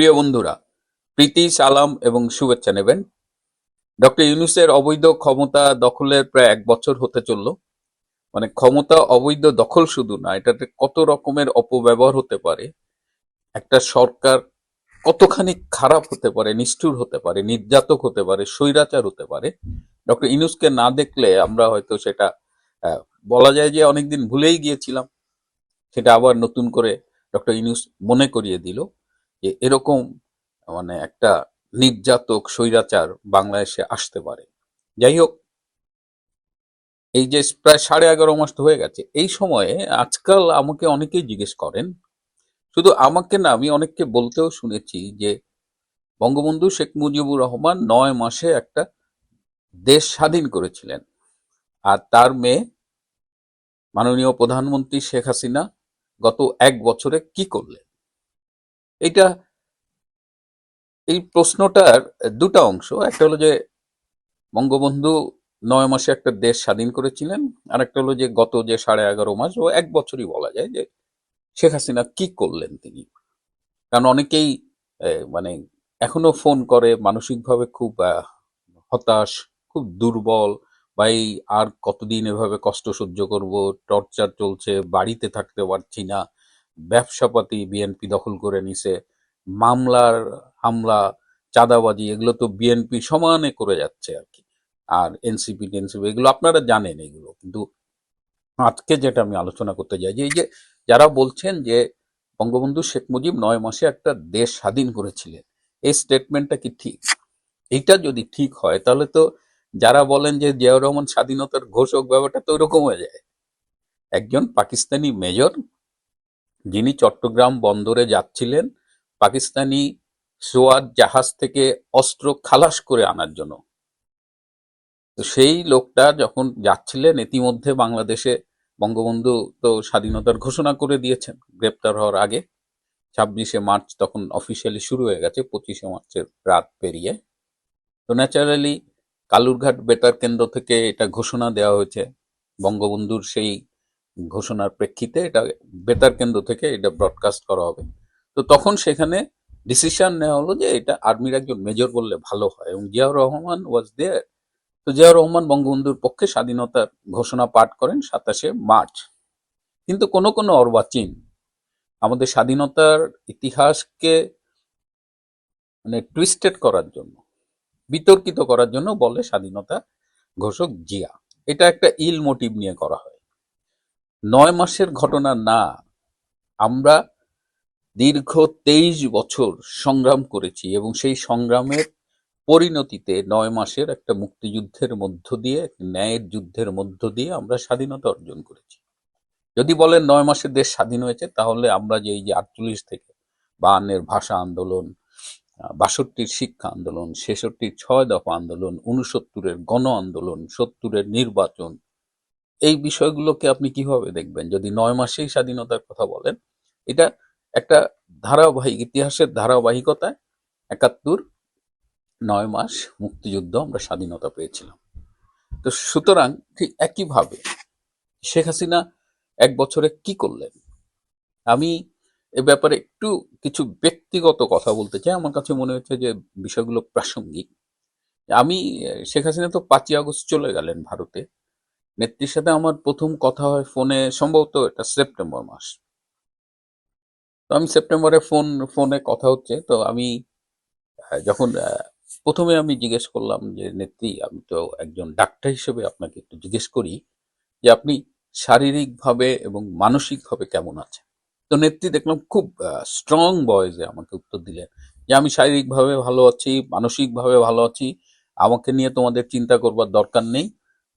প্রিয় বন্ধুরা, প্রীতি, সালাম এবং শুভেচ্ছা নেবেন। ডক্টর ইউনুসের অবৈধ ক্ষমতা দখলের প্রায় এক বছর হতে চলল। মানে ক্ষমতা অবৈধ দখল শুধু না, এটাতে কত রকমের অপব্যবহার হতে পারে, একটা সরকার কতখানি খারাপ হতে পারে, নিষ্ঠুর হতে পারে, নির্যাতক হতে পারে, স্বৈরাচার হতে পারে, ডক্টর ইনুসকে না দেখলে আমরা হয়তো সেটা বলা যায় যে অনেকদিন ভুলেই গিয়েছিলাম। সেটা আবার নতুন করে ডক্টর ইনুস মনে করিয়ে দিল। যে এরকম মানে একটা নির্যাতক স্বৈরাচার বাংলাদেশে আসতে পারে। যাই হোক, এই যে প্রায় সাড়ে এগারো মাস তো হয়ে গেছে, এই সময়ে আজকাল আমাকে অনেকেই জিজ্ঞেস করেন, শুধু আমাকে না, আমি অনেককে বলতেও শুনেছি যে বঙ্গবন্ধু শেখ মুজিবুর রহমান নয় মাসে একটা দেশ স্বাধীন করেছিলেন। আর তার মেয়ে মাননীয় প্রধানমন্ত্রী শেখ হাসিনা গত এক বছরে কি করলেন? এটা এই প্রশ্নটার দুটা অংশ, একটা হলো যে বঙ্গবন্ধু নয় মাসে একটা দেশ স্বাধীন করেছিলেন আর একটা হলো যে গত যে সাড়ে এগারো মাস, ও এক বছরই বলা যায় যে শেখ হাসিনা কি করলেন তিনি। কারণ অনেকেই মানে এখনও ফোন করে মানসিকভাবে খুব হতাশ, খুব দুর্বল, বা এই আর কতদিন এভাবে কষ্ট সহ্য করব, টর্চার চলছে, বাড়িতে থাকতে পারছি না ব্যবসাপাতি বিএনপি দখল করে নিছে, মামলার হামলা, চাঁদাবাজি, এগুলো তো বিএনপি সমানে করে যাচ্ছে আর কি। আর এনসিপি টেনসিপি এগুলো আপনারা জানেন এগুলো। কিন্তু আজকে যেটা আমি আলোচনা করতে চাই যে, এই যে যারা বলছেন যে, বঙ্গবন্ধু শেখ মুজিব নয় মাসে একটা দেশ স্বাধীন করেছিলেন, এই স্টেটমেন্টটা কি ঠিক? এইটা যদি ঠিক হয়, তাহলে তো যারা বলেন যে জিয়াউর রহমান স্বাধীনতার ঘোষক, ব্যাপারটা তো ওরকম হয়ে যায়। একজন পাকিস্তানি মেজর যিনি চট্টগ্রাম বন্দরে যাচ্ছিলেন, পাকিস্তানি সোয়াদ জাহাজ থেকে অস্ত্র খালাস করে আনার জন্য। তো সেই লোকটা যখন যাচ্ছিলেন, ইতিমধ্যে বাংলাদেশে বঙ্গবন্ধু তো স্বাধীনতার ঘোষণা করে দিয়েছেন, গ্রেপ্তার হওয়ার আগে। ছাব্বিশে মার্চ তখন অফিসিয়ালি শুরু হয়ে গেছে, পঁচিশে মার্চের রাত পেরিয়ে। তো ন্যাচারালি কালুরঘাট বেতার কেন্দ্র থেকে এটা ঘোষণা দেওয়া হয়েছে। বঙ্গবন্ধুর সেই ঘোষণার প্রেক্ষিতে এটা বেতার কেন্দ্র থেকে এটা ব্রডকাস্ট করা হবে। তো তখন সেখানে ডিসিশন নেওয়া হলো যে এটা আর্মির একজন মেজর বললে ভালো হয় এবং জিয়াউর রহমান ওয়াজ দেয়ার তো জিয়াউর রহমান বঙ্গবন্ধুর পক্ষে স্বাধীনতার ঘোষণা পাঠ করেন সাতাশে মার্চ। কিন্তু কোনো কোনো অর্বাচীন আমাদের স্বাধীনতার ইতিহাসকে মানে টুইস্টেড করার জন্য, বিতর্কিত করার জন্য বলে স্বাধীনতা ঘোষক জিয়া। এটা একটা ইল মোটিভ নিয়ে করা হয়। নয় মাসের ঘটনা না, আমরা দীর্ঘ তেইশ বছর সংগ্রাম করেছি এবং সেই সংগ্রামের পরিণতিতে নয় মাসের একটা মুক্তিযুদ্ধের মধ্য দিয়ে ন্যায়ের যুদ্ধের মধ্য দিয়ে আমরা স্বাধীনতা অর্জন করেছি। যদি বলেন নয় মাসে দেশ স্বাধীন হয়েছে, তাহলে আমরা যে এই যে আটচল্লিশ থেকে বায়ান্নের ভাষা আন্দোলন বাষট্টির শিক্ষা আন্দোলন, ছেষট্টির ছয় দফা আন্দোলন উনসত্তরের গণ আন্দোলন, সত্তরের নির্বাচন এই বিষয়গুলোকে আপনি কীভাবে দেখবেন? যদি নয় মাসেই স্বাধীনতার কথা বলেন, এটা একটা ধারাবাহিক, ইতিহাসের ধারাবাহিকতায় একাত্তর নয় মাস মুক্তিযুদ্ধ আমরা স্বাধীনতা পেয়েছিলাম। তো সুতরাং ঠিক একইভাবে শেখ হাসিনা এক বছরে কি করলেন? আমি এ ব্যাপারে একটু কিছু ব্যক্তিগত কথা বলতে চাই। আমার কাছে মনে হচ্ছে যে বিষয়গুলো প্রাসঙ্গিক। আমি, শেখ হাসিনা তো পাঁচই আগস্ট চলে গেলেন ভারতে। নেত্রীর সাথে আমার প্রথম কথা হয় ফোনে, সম্ভবত এটা সেপ্টেম্বর মাস। তো আমি সেপ্টেম্বরে ফোন, ফোনে কথা হচ্ছে, তো আমি যখন প্রথমে আমি জিজ্ঞেস করলাম যে, নেত্রী, আমি তো একজন ডাক্তার হিসেবে আপনাকে একটু জিজ্ঞেস করি যে, আপনি শারীরিকভাবে এবং মানসিকভাবে কেমন আছেন? তো নেত্রী দেখলাম খুব স্ট্রং ভয়েসে আমাকে উত্তর দিলেন যে, আমি শারীরিকভাবে ভালো আছি, মানসিকভাবে ভালো আছি, আমাকে নিয়ে তোমাদের চিন্তা করবার দরকার নেই,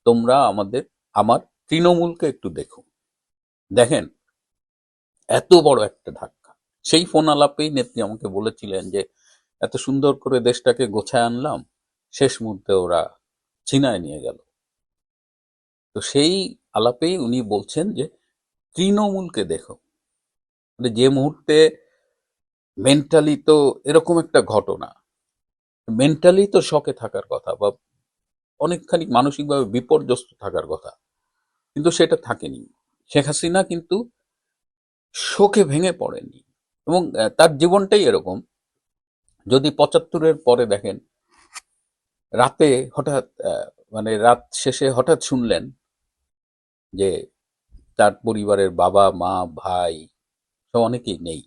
তোমরা আমাদের আমার তৃণমূলকে একটু দেখো দেখেন, এত বড় একটা ধাক্কা। সেই ফোন আলাপেই নেত্রী আমাকে বলেছিলেন যে, এত সুন্দর করে দেশটাকে গোছায় আনলাম, শেষ মুহূর্তে ওরা ছিনায় নিয়ে গেল। তো সেই আলাপেই উনি বলছেন যে, তৃণমূলকে দেখো। মানে যে মুহূর্তে মেন্টালি তো এরকম একটা ঘটনা মেন্টালি তো শখে থাকার কথা বা অনেকখানি মানসিকভাবে বিপর্যস্ত থাকার কথা। কিন্তু সেটা থাকেনি। শেখ হাসিনা কিন্তু শোকে ভেঙে পড়েনি এবং তার জীবনটাই এরকম। যদি পঁচাত্তরের পরে দেখেন, রাতে হঠাৎ মানে রাত শেষে হঠাৎ শুনলেন যে তার পরিবারের বাবা, মা, ভাই সব অনেকেই নেই।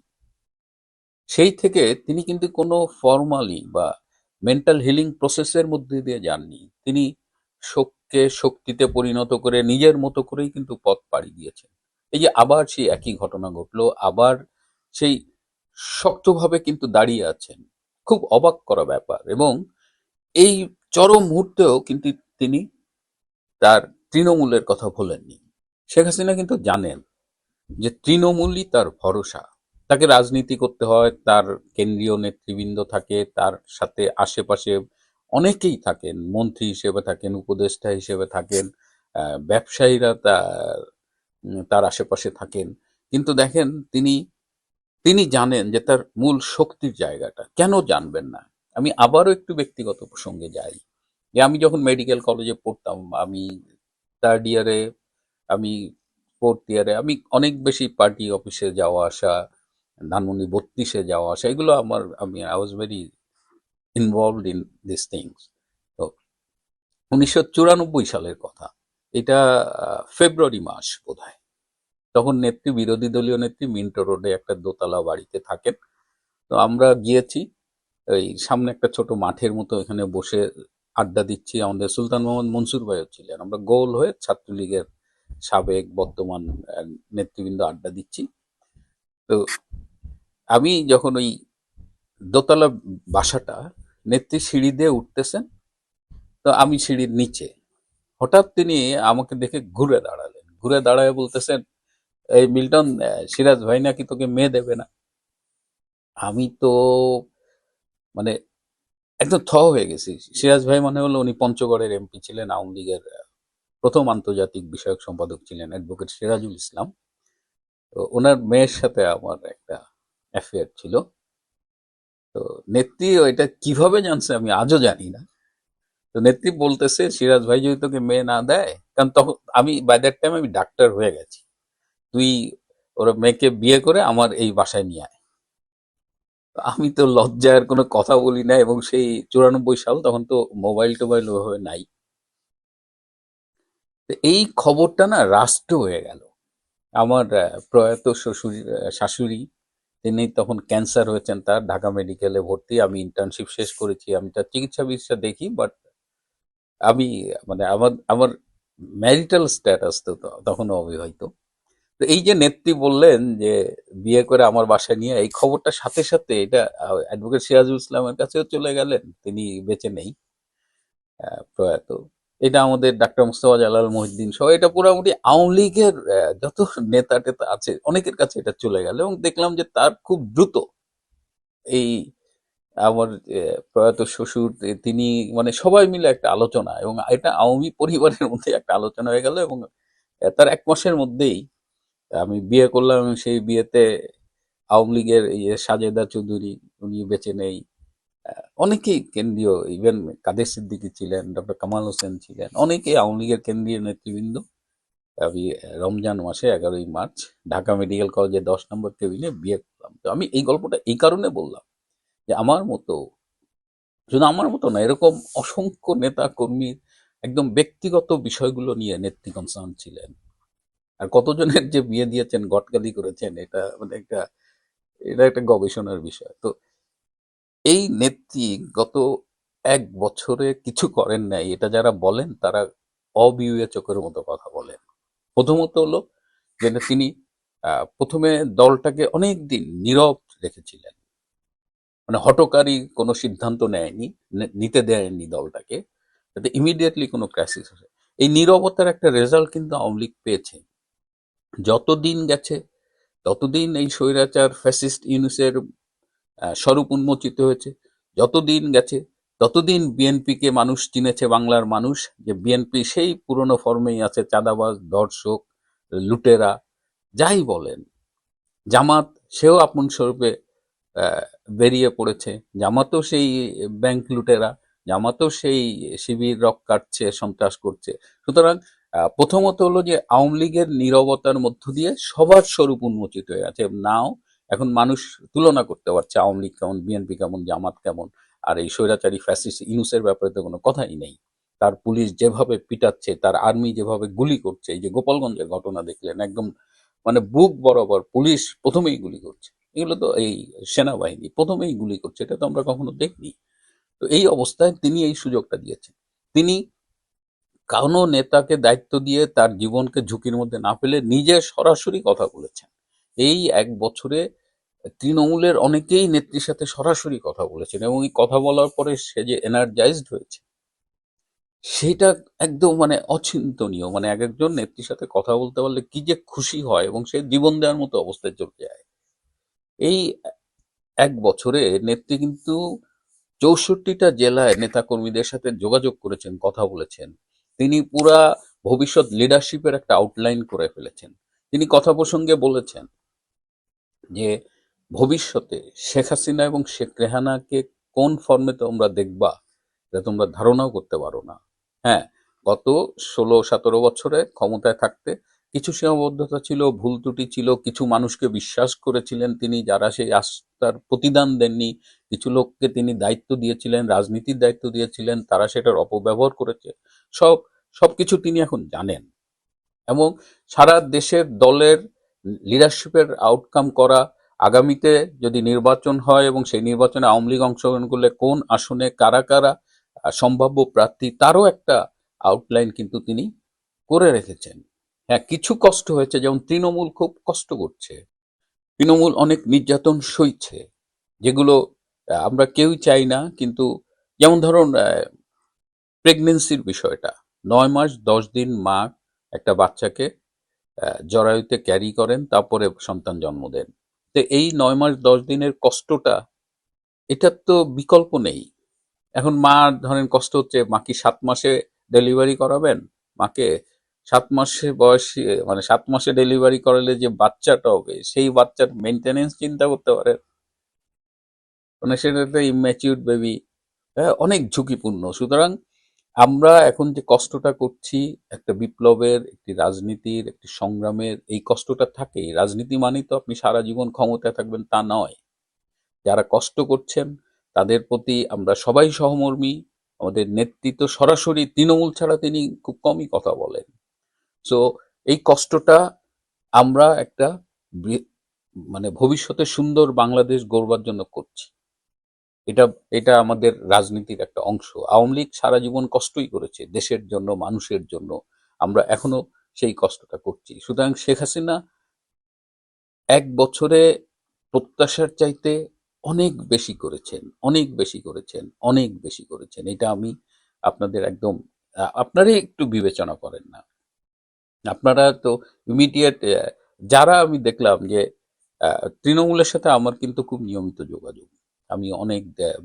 সেই থেকে তিনি কিন্তু কোনো ফর্মালি বা মেন্টাল হিলিং প্রসেসের মধ্যে দিয়ে যাননি। তিনি শোককে শক্তিতে পরিণত করে নিজের মতো করেই কিন্তু পথ পাড়ি দিয়েছেন। এই যে আবার সেই একই ঘটনা ঘটলো, আবার সেই শক্তভাবে কিন্তু দাঁড়িয়ে আছেন, খুব অবাক করা ব্যাপার এবং এই চরম মুহূর্তেও কিন্তু তিনি তার তৃণমূলের কথা ভোলেননি। শেখ হাসিনা কিন্তু জানেন যে তৃণমূলই তার ভরসা। তাকে রাজনীতি করতে হয়, তার কেন্দ্রীয় নেতৃবৃন্দ থাকে, তার সাথে আশেপাশে অনেকেই থাকেন, মন্ত্রী হিসেবে থাকেন, উপদেষ্টা হিসেবে থাকেন ব্যবসায়ীরা তার আশেপাশে থাকেন। কিন্তু দেখেন, তিনি তিনি জানেন যে তার মূল শক্তির জায়গাটা। কেন জানবেন না? আমি আবারও একটু ব্যক্তিগত প্রসঙ্গে যাই। যে আমি যখন মেডিকেল কলেজে পড়তাম, আমি থার্ড ইয়ারে আমি ফোর্থ ইয়ারে আমি অনেক বেশি পার্টি অফিসে যাওয়া আসা ধানমন্ডি বত্রিশে যাওয়া আসা এগুলো আমার, আমি I was very involved in this things তো উনিশশো চুরানব্বই সালের কথা। এটা ফেব্রুয়ারি মাস বোধ তখন নেত্রী, বিরোধী দলীয় নেত্রী মিন্টো রোডে একটা দোতলা বাড়িতে থাকেন। তো আমরা গিয়েছি, এই সামনে একটা ছোট মাঠের মতো এখানে বসে আড্ডা দিচ্ছি। আমাদের সুলতান মোহাম্মদ মনসুর ভাইও ছিলেন। আমরা গোল হয়ে ছাত্রলীগের সাবেক বর্তমান নেতৃবৃন্দ আড্ডা দিচ্ছি। তো আমি যখন ওই দোতলা বাসাটা নেত্রী সিঁড়ি দিয়ে উঠতেছেন, তো আমি সিঁড়ির নিচে। হঠাৎ তিনি আমাকে দেখে ঘুরে দাঁড়ালেন। ঘুরে দাঁড়ায় বলতেছেন, এই মিল্টন সিরাজ ভাই নাকি তোকে মেয়ে দেবে না? আমি তো মানে একদম থ হয়ে গেছি। সিরাজ ভাই মনে হলো উনি পঞ্চগড়ের এমপি ছিলেন, আওয়ামী লীগের প্রথম আন্তর্জাতিক বিষয়ক সম্পাদক ছিলেন অ্যাডভোকেট সিরাজুল ইসলাম। তো ওনার মেয়ের সাথে আমার একটা অ্যাফেয়ার ছিল। তো নেত্রী এটা কীভাবে জানছে আমি আজও জানি না। তো নেত্রী বলতেছে, সিরাজ ভাই যদি তোকে মেয়ে না দেয়, কারণ তখন আমি বাই দ্যাট টাইম আমি ডাক্তার হয়ে গেছি। তুই ওরা মেয়েকে বিয়ে করে আমার এই বাসায় নিয়ে আয়। আমি তো লজ্জার কোনো কথা বলি না এবং সেই চুরানব্বই সাল তখন তো মোবাইল টোবাইল ওভাবে নাই। এই খবরটা না রাষ্ট্র হয়ে গেল। আমার প্রয়াত শ্বশুর শাশুড়ি তিনি তখন ক্যান্সার হয়েছেন, তার ঢাকা মেডিকেলে ভর্তি। আমি ইন্টার্নশিপ শেষ করেছি। আমি তার চিকিৎসা বিচিৎসা দেখি বাট আমি মানে আমার আমার ম্যারিটাল স্ট্যাটাস তো তখনও অবিবাহিত। তো এই যে নেত্রী বললেন যে, বিয়ে করে আমার বাসায় নিয়ে, এই খবরটা সাথে সাথে এটা অ্যাডভোকেট সিরাজুল ইসলামের কাছেও চলে গেলেন। তিনি বেঁচে নেই প্রয়াত। এটা আমাদের ডাক্তার মুস্তফা জালাল মহিউদ্দিন সহ, এটা মোটামুটি আওয়ামী লীগের যত নেতা টেতা আছে, অনেকের কাছে এটা চলে গেল এবং দেখলাম যে তার খুব দ্রুত এই আমার প্রয়াত শ্বশুর তিনি মানে সবাই মিলে একটা আলোচনা এবং এটা আওয়ামী পরিবারের মধ্যে একটা আলোচনা হয়ে গেল এবং তার এক মাসের মধ্যেই আমি বিয়ে করলাম সেই বিয়েতে আওয়ামী লীগের এই যে সাজেদা চৌধুরী, উনি বেঁচে নেই অনেকেই কেন্দ্রীয় ইভেন কাদের সিদ্দিকী ছিলেন, ডক্টর কামাল হোসেন ছিলেন, অনেকেই আওয়ামী লীগের কেন্দ্রীয় নেতৃবৃন্দ। আমি রমজান মাসে এগারোই মার্চ, ঢাকা মেডিকেল কলেজে দশ নম্বর কেবিনে বিয়ে করলাম। তো আমি এই গল্পটা এই কারণে বললাম যে আমার মতো, শুধু আমার মতো না, এরকম অসংখ্য নেতা কর্মীর একদম ব্যক্তিগত বিষয়গুলো নিয়ে নেত্রী কনসার্ন ছিলেন। আর কতজনের যে বিয়ে দিয়েছেন গটকালি করেছেন, এটা মানে একটা, এটা একটা গবেষণার বিষয়। তো এই নেত্রী গত এক বছরে কিছু করেন নাই, এটা যারা বলেন তারা অবিবেচকের মতো কথা বলেন। প্রথমত হলো যে তিনি প্রথমে দলটাকে অনেক দিন নীরব রেখেছিলেন। মানে হটকারী কোনো সিদ্ধান্ত নেয়নি নিতে দেয়নি দলটাকে। যাতে ইমিডিয়েটলি কোনো ক্রাইসিস আসে। এই নীরবতার একটা রেজাল্ট কিন্তু আওয়ামী লীগ পেয়েছে। যতদিন গেছে, ততদিন এই স্বৈরাচার ফ্যাসিস্ট ইউনুসের স্বরূপ উন্মোচিত হয়েছে। যতদিন গেছে, ততদিন বিএনপিকে মানুষ চিনেছে, বাংলার মানুষ, যে বিএনপি সেই পুরনো ফর্মেই আছে, চাঁদাবাজ, দর্শক, লুটেরা, যাই বলেন। জামাত সেও আপন স্বরূপে বেরিয়ে পড়েছে। জামাতও সেই ব্যাংক লুটেরা, জামাতও সেই শিবির রক কাটছে, সন্ত্রাস করছে। সুতরাং প্রথমত হলো যে আওয়ামী লীগের নীরবতার মধ্য দিয়ে সবার স্বরূপ উন্মোচিত হয়ে আছে। নাও এখন মানুষ তুলনা করতে পারছে, আওয়ামী লীগ কেমন, বিএনপি কেমন, জামাত কেমন, আর এই স্বৈরাচারী, ফ্যাসিস্ট, ইউনুসের ব্যাপারে তো কোনো কথাই নেই। তার পুলিশ যেভাবে পিটাচ্ছে, তার আর্মি যেভাবে গুলি করছে, এই যে গোপালগঞ্জের ঘটনা দেখলেন, একদম মানে বুক বরাবর পুলিশ প্রথমেই গুলি করছে। এগুলো তো এই সেনাবাহিনী প্রথমেই গুলি করছে, এটা তো আমরা কখনো দেখিনি। তো এই অবস্থায় তিনি এই সুযোগটা দিয়েছেন। তিনি কোনো নেতাকে দায়িত্ব দিয়ে তার জীবনকে ঝুঁকির মধ্যে না ফেলে নিজে সরাসরি কথা বলেছেন। এই এক বছরে তৃণমূলের অনেকেই নেত্রীর সাথে সরাসরি কথা বলেছেন এবং এই কথা বলার পরে সে যে এনার্জাইজড হয়েছে, সেটা একদম মানে অচিন্তনীয়। মানে এক একজন নেত্রীর সাথে কথা বলতে পারলে কি যে খুশি হয় এবং সে জীবন দেওয়ার মতো অবস্থায় চলে যায় এই এক বছরে নেত্রী কিন্তু চৌষট্টিটা জেলায় নেতাকর্মীদের সাথে যোগাযোগ করেছেন, কথা বলেছেন। তিনি পুরা ভবিষ্যৎ লিডারশিপের একটা আউটলাইন করে ফেলেছেন। তিনি কথা প্রসঙ্গে বলেছেন যে ভবিষ্যতে শেখ হাসিনা এবং শেখ রেহানাকে কোন ফর্মে তোমরা দেখবা, এটা তোমরা ধারণাও করতে পারো না। হ্যাঁ গত ষোলো সতেরো বছরে ক্ষমতায় থাকতে কিছু সীমাবদ্ধতা ছিল, ভুল ত্রুটি ছিল, কিছু মানুষকে বিশ্বাস করেছিলেন তিনি যারা সেই আস্থার প্রতিদান দেননি, কিছু লোককে তিনি দায়িত্ব দিয়েছিলেন, রাজনীতির দায়িত্ব দিয়েছিলেন, তারা সেটার অপব্যবহার করেছে। সব, সবকিছু তিনি এখন জানেন। এবং সারা দেশের দলের লিডারশিপের আউটকাম করা, আগামীতে যদি নির্বাচন হয় এবং সেই নির্বাচনে আওয়ামী লীগ অংশগ্রহণ করলে কোন আসনে কারা কারা সম্ভাব্য প্রার্থী, তারও একটা আউটলাইন কিন্তু তিনি করে রেখেছেন। হ্যাঁ কিছু কষ্ট হয়েছে, যেমন তৃণমূল খুব কষ্ট করছে। তৃণমূল অনেক নির্যাতন সইছে, যেগুলো আমরা কেউই চাই না, কিন্তু যেমন ধরুন প্রেগনেন্সির বিষয়টা, নয় মাস দশ দিন মা একটা বাচ্চাকে জরায়ুতে ক্যারি করেন, তারপরে সন্তান জন্ম দেন। তো এই নয় মাস, দশ দিনের কষ্টটা এটার তো বিকল্প নেই। এখন মা, ধরেন কষ্ট হচ্ছে মা কি সাত মাসে ডেলিভারি করাবেন, মাকে সাত মাসে বয়সী মানে সাত মাসে ডেলিভারি করালে যে বাচ্চাটা হবে, সেই বাচ্চার মেনটেনেন্স চিন্তা করতে পারে। মানে সেটা একটা ইম্যাচিউর বেবি অনেক ঝুঁকিপূর্ণ। সুতরাং আমরা এখন যে কষ্টটা করছি, একটা বিপ্লবের, একটি রাজনীতির, একটি সংগ্রামের, এই কষ্টটা থাকেই রাজনীতি মানেই তো আপনি সারা জীবন ক্ষমতায় থাকবেন, তা নয়। যারা কষ্ট করছেন, তাদের প্রতি আমরা সবাই সহমর্মী। আমাদের নেতৃত্ব সরাসরি তৃণমূল ছাড়া তিনি খুব কমই কথা বলেন। সো এই কষ্টটা আমরা একটা মানে ভবিষ্যতে সুন্দর বাংলাদেশ গড়বার জন্য করছি। এটা এটা আমাদের রাজনীতির একটা অংশ। আওয়ামী লীগ সারা জীবন কষ্টই করেছে, দেশের জন্য, মানুষের জন্য। আমরা এখনও সেই কষ্টটা করছি। সুতরাং শেখ হাসিনা এক বছরে প্রত্যাশার চাইতে অনেক বেশি করেছেন, অনেক বেশি করেছেন, অনেক বেশি করেছেন। এটা আমি আপনাদের একদম, আপনারাই একটু বিবেচনা করেন না। আপনারা তো ইমিডিয়েট যারা আমি দেখলাম যে তৃণমূলের সাথে আমার কিন্তু খুব নিয়মিত যোগাযোগ। আমি অনেক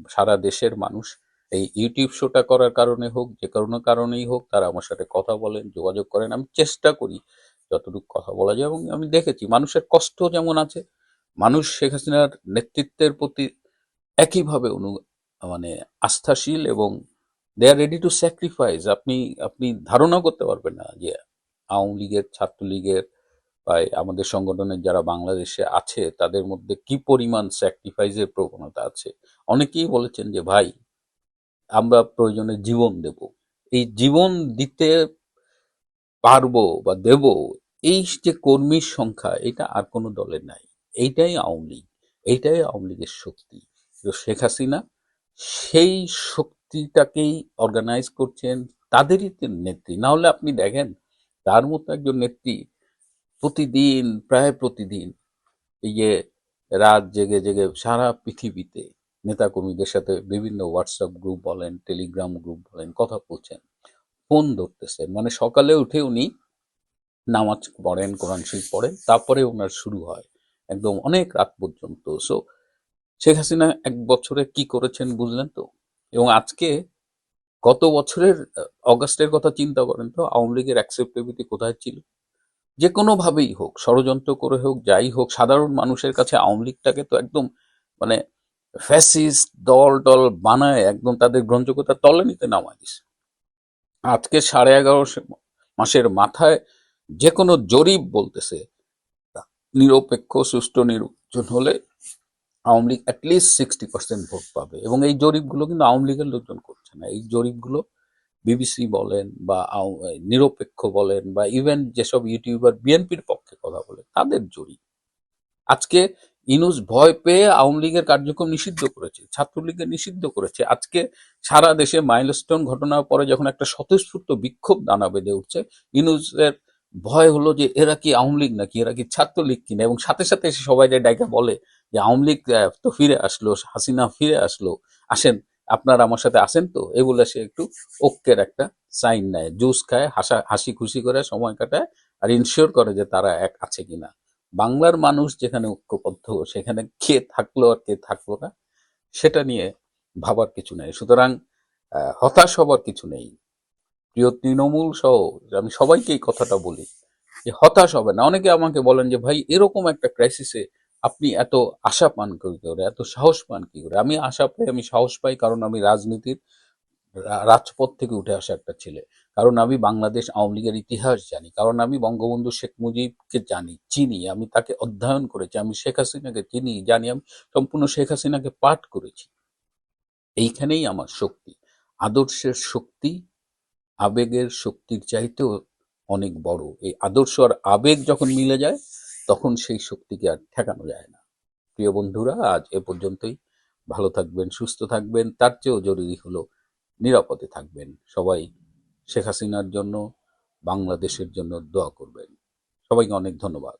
সারা দেশের মানুষ এই ইউটিউব শোটা করার কারণে হোক, যে কোনো কারণেই হোক, তারা আমার সাথে কথা বলেন, যোগাযোগ করেন। আমি চেষ্টা করি যতটুকু কথা বলা যায় এবং আমি দেখেছি মানুষের কষ্ট যেমন আছে, মানুষ শেখ হাসিনার নেতৃত্বের প্রতি একইভাবে অনু মানে আস্থাশীল এবং they are ready to sacrifice আপনি আপনি ধারণা করতে পারবেন না যে আওয়ামী লীগের, ছাত্রলীগের বা আমাদের সংগঠনের যারা বাংলাদেশে আছে, তাদের মধ্যে কি পরিমাণ স্যাক্রিফাইসের প্রবণতা আছে? অনেকেই বলেছেন যে, ভাই, আমরা প্রয়োজনে জীবন দেব। এই জীবন দিতে পারব বা দেব, এই যে কর্মীর সংখ্যা, এটা আর কোনো দলের নাই। এইটাই আওয়ামী লীগ। এইটাই আওয়ামী লীগের শক্তি। তো শেখ হাসিনা সেই শক্তিটাকেই অর্গানাইজ করছেন তাদেরই নেত্রী। না হলে আপনি দেখেন, তার মতো একজন নেত্রী প্রতিদিন, প্রায় প্রতিদিন এই যে রাত জেগে জেগে সারা পৃথিবীতে নেতাকর্মীদের সাথে বিভিন্ন হোয়াটসঅ্যাপ গ্রুপ বলেন টেলিগ্রাম গ্রুপ বলেন, কথা বলছেন, ফোন ধরতেছেন। মানে সকালে উঠে উনি নামাজ পড়েন, কোরআন শরীফ পড়েন, তারপরে ওনার শুরু হয় একদম অনেক রাত পর্যন্ত। সো শেখ হাসিনা এক বছরে কি করেছেন বুঝলেন তো? এবং আজকে গত বছরের অগাস্টের কথা চিন্তা করেন তো, আওয়ামী লীগের অ্যাকসেপ্টেবিলিটি কোথায় ছিল? যে কোনোভাবেই হোক, ষড়যন্ত্র করে হোক, যাই হোক, সাধারণ মানুষের কাছে আওয়ামী লীগটাকে তো একদম মানে ফ্যাসিস্ট দল টল বানায় একদম তাদের গ্রহণযোগ্যতা তলে নিতে নামায় দিছে। আজকে সাড়ে এগারো মাসের মাথায় যে কোনো জরিপ বলতেছে নিরপেক্ষ, সুষ্ঠু নির- জন হলে Awami League at least sixty percent vote পাবে। এবং এই জরিপগুলো কিন্তু আওয়ামী লীগের লোকজন করছে না। এই জরিপগুলো বিবিসি বলেন বা নিরপেক্ষ বলেন বা ইভেন যেসব ইউটিউবার বিএনপির পক্ষে কথা বলে, তাদের জরিপ আজকে ইনুস ভয় পেয়ে আওয়ামী লীগের কার্যক্রম নিষিদ্ধ করেছে ছাত্রলীগের নিষিদ্ধ করেছে। আজকে সারা দেশে মাইলস্টোন ঘটনার পরে যখন একটা স্বতঃস্ফূর্ত বিক্ষোভ দানা বেঁধে উঠছে, ইনুসের ভয় হলো যে এরা কি আওয়ামী লীগ নাকি, এরা কি ছাত্রলীগ কিনা? এবং সাথে সাথে সবাই যে ডাইকা বলে যে আওয়ামী লীগ তো ফিরে আসলো, হাসিনা ফিরে আসলো, আসেন। আপনারা আমার সাথে আসেন তো? এই বলে সে একটু ঐক্যের একটা সাইন নেয়। জুস খায়, হাসা, হাসি খুশি করে সময় কাটায় আর ইনশিওর করে যে তারা এক আছে কিনা। বাংলার মানুষ যেখানে ঐক্যবদ্ধ, সেখানে কে থাকল আর কে থাকল না, সেটা নিয়ে ভাবার কিছু নেই। সুতরাং হতাশ হবার কিছু নেই। প্রিয় তৃণমূল সহ, আমি সবাইকে এই কথাটা বলি যে হতাশ হবে না। অনেকে আমাকে বলেন যে, ভাই, এরকম একটা ক্রাইসিসে আপনি এত আশা পান কি করে? এত সাহস পান কি করে? আমি আশা পাই, আমি সাহস পাই কারণ আমি রাজনীতির রাজপথ থেকে উঠে আসা একটা ছেলে। কারণ আমি বাংলাদেশ আওয়ামী লীগের ইতিহাস জানি। কারণ আমি বঙ্গবন্ধু শেখ মুজিবকে জানি, চিনি, আমি তাকে অধ্যয়ন করেছি, আমি শেখ হাসিনাকে চিনি, জানি, আমি সম্পূর্ণ শেখ হাসিনাকে পাঠ করেছি। এইখানেই আমার শক্তি। আদর্শের শক্তি, আবেগের শক্তির চাইতেও অনেক বড়। এই আদর্শ আর আবেগ যখন মিলে যায় তখন সেই শক্তিকে আর ঠেকানো যায় না। প্রিয় বন্ধুরা, আজ এ পর্যন্তই। ভালো থাকবেন, সুস্থ থাকবেন, তার চেয়েও জরুরি হলো নিরাপদে থাকবেন। সবাই শেখ হাসিনার জন্য, বাংলাদেশের জন্য দোয়া করবেন। সবাইকে অনেক ধন্যবাদ।